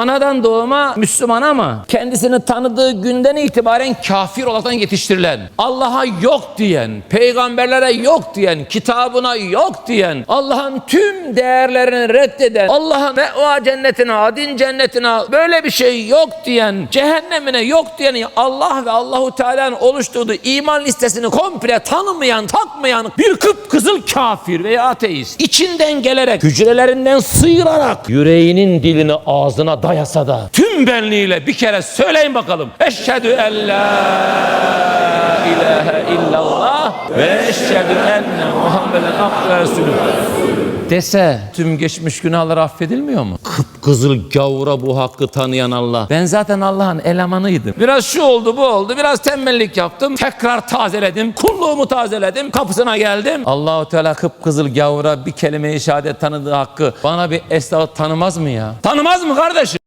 Anadan doğma Müslüman ama kendisini tanıdığı günden itibaren kafir olarak yetiştirilen, Allah'a yok diyen, peygamberlere yok diyen, kitabına yok diyen, Allah'ın tüm değerlerini reddeden, Allah'ın meva cennetine, adin cennetine böyle bir şey yok diyen, cehennemine yok diyen Allah ve Allahu Teala'nın oluşturduğu iman listesini komple tanımayan, takmayan bir kıpkızıl kafir veya ateist içinden gelerek, hücrelerinden sıyırarak yüreğinin dilini ağzına dayasa da tüm benliğiyle bir kere söyleyin bakalım. Eşhedü en la ilahe illallah ve eşhedü enne Muhammeden abdü resulü dese tüm geçmiş günahlar affedilmiyor mu? Kıpkızıl gavura bu hakkı tanıyan Allah. Ben zaten Allah'ın elemanıydım. Biraz şu oldu bu oldu. Biraz tembellik yaptım. Tekrar tazeledim. Kulluğumu tazeledim. Kapısına geldim. Allahu Teala kıpkızıl gavura bir kelime-i şehadet tanıdığı hakkı bana bir esnaf tanımaz mı ya? Tanımaz mı kardeşim?